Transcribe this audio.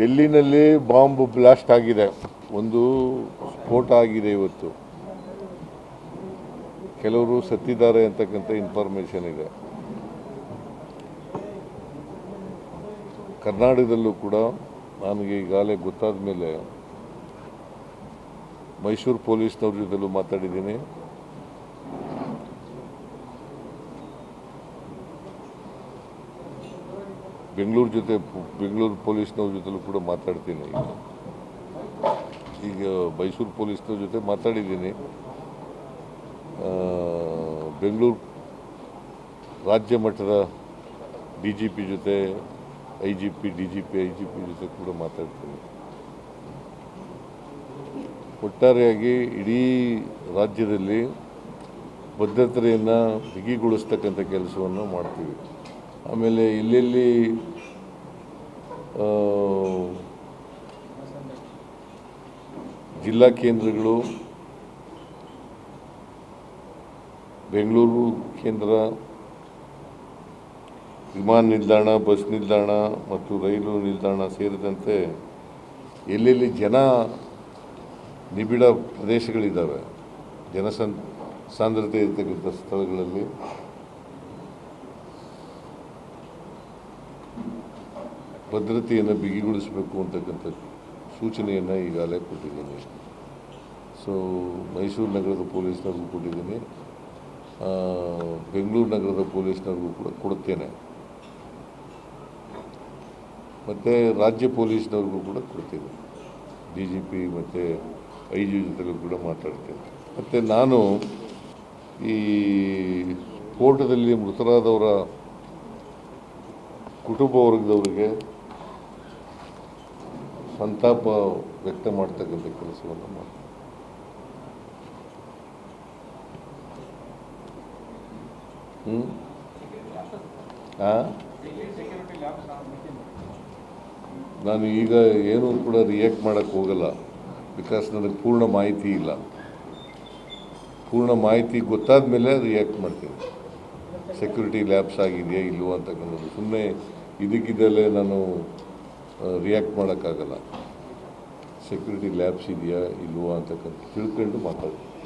ಡೆಲ್ಲಿನಲ್ಲಿ bomb blast ಆಗಿದೆ. ಒಂದು ಸ್ಫೋಟ ಆಗಿದೆ ಇವತ್ತು. ಕೆಲವರು ಸತ್ತಿದ್ದಾರೆ ಅಂತಕ್ಕಂಥ ಇನ್ಫಾರ್ಮೇಷನ್ ಇದೆ. ಕರ್ನಾಟಕದಲ್ಲೂ ಕೂಡ ನನಗೆ ಈಗಾಗಲೇ ಗೊತ್ತಾದ ಮೇಲೆ ಮೈಸೂರು ಪೊಲೀಸ್ನವ್ರ ಜೊತೆಲೂ ಮಾತಾಡಿದ್ದೀನಿ. ಬೆಂಗಳೂರು ಜೊತೆ, ಬೆಂಗಳೂರು ಪೊಲೀಸ್ನವ್ರ ಜೊತೆಲೂ ಕೂಡ ಮಾತಾಡ್ತೀನಿ. ಈಗ. ಮೈಸೂರು ಪೊಲೀಸ್ನವ್ರ ಜೊತೆ ಮಾತಾಡಿದ್ದೀನಿ. ಬೆಂಗಳೂರು ರಾಜ್ಯ ಮಟ್ಟದ ಡಿ ಜಿ ಪಿ ಜೊತೆ, I G P, D G P, I G P ಜೊತೆ ಕೂಡ ಮಾತಾಡ್ತೀನಿ. ಒಟ್ಟಾರೆಯಾಗಿ ಇಡೀ ರಾಜ್ಯದಲ್ಲಿ ಭದ್ರತೆಯನ್ನು ಬಿಗಿಗೊಳಿಸ್ತಕ್ಕಂಥ ಕೆಲಸವನ್ನು ಮಾಡ್ತೀವಿ. ಆಮೇಲೆ ಎಲ್ಲೆಲ್ಲಿ ಜಿಲ್ಲಾ ಕೇಂದ್ರಗಳು, ಬೆಂಗಳೂರು ಕೇಂದ್ರ, ವಿಮಾನ ನಿಲ್ದಾಣ, ಬಸ್ ನಿಲ್ದಾಣ ಮತ್ತು ರೈಲು ನಿಲ್ದಾಣ ಸೇರಿದಂತೆ ಎಲ್ಲೆಲ್ಲಿ ಜನ ನಿಬಿಡ ಪ್ರದೇಶಗಳಿದ್ದಾವೆ ಜನಸಂ ಸಾಂದ್ರತೆ ಇರತಕ್ಕಂಥ ಸ್ಥಳಗಳಲ್ಲಿ ಭದ್ರತೆಯನ್ನು ಬಿಗಿಗೊಳಿಸಬೇಕು ಅಂತಕ್ಕಂಥ ಸೂಚನೆಯನ್ನು ಈಗಾಗಲೇ ಕೊಟ್ಟಿದ್ದೀನಿ. ಸೊ ಮೈಸೂರು ನಗರದ ಪೊಲೀಸ್ನವ್ರಿಗೂ ಕೊಟ್ಟಿದ್ದೀನಿ. ಬೆಂಗಳೂರು ನಗರದ ಪೊಲೀಸ್ನವ್ರಿಗೂ ಕೂಡ ಕೊಡುತ್ತೇನೆ ಮತ್ತು ರಾಜ್ಯ ಪೊಲೀಸ್ನವ್ರಿಗೂ ಕೂಡ ಕೊಡ್ತೀನಿ. ಡಿ ಜಿ ಪಿ ಮತ್ತು ಐ ಜಿ ಜೊತೆಗೂ ಕೂಡ ಮಾತಾಡ್ತೇನೆ. ಮತ್ತು ನಾನು ಈ ಸ್ಫೋಟದಲ್ಲಿ ಮೃತರಾದವರ ಕುಟುಂಬ ವರ್ಗದವರಿಗೆ ಸಂತಾಪ ವ್ಯಕ್ತ ಮಾಡ್ತಕ್ಕಂಥ ಕೆಲಸವನ್ನು ಹಾಂ ನಾನು ಈಗ ಏನೂ ಕೂಡ ರಿಯಾಕ್ಟ್ ಮಾಡಕ್ಕೆ ಹೋಗಲ್ಲ. ಬಿಕಾಸ್ ನನಗೆ ಪೂರ್ಣ ಮಾಹಿತಿ ಇಲ್ಲ. ಪೂರ್ಣ ಮಾಹಿತಿ ಗೊತ್ತಾದ ಮೇಲೆ ರಿಯಾಕ್ಟ್ ಮಾಡ್ತೀನಿ. ಸೆಕ್ಯೂರಿಟಿ ಲ್ಯಾಬ್ಸ್ ಆಗಿದೆಯಾ ಇಲ್ವೋ ಅಂತಕ್ಕಂಥದ್ದು. ಸುಮ್ಮನೆ ಇದಕ್ಕಿದ್ದಲ್ಲೇ ನಾನು ರಿಯಾಕ್ಟ್ ಮಾಡೋಕ್ಕಾಗಲ್ಲ. ಸೆಕ್ಯೂರಿಟಿ ಲ್ಯಾಬ್ಸ್ ಇದೆಯಾ ಇಲ್ವೋ ಅಂತಕ್ಕಂಥ ತಿಳ್ಕೊಂಡು ಮಾತಾಡ್ತೀನಿ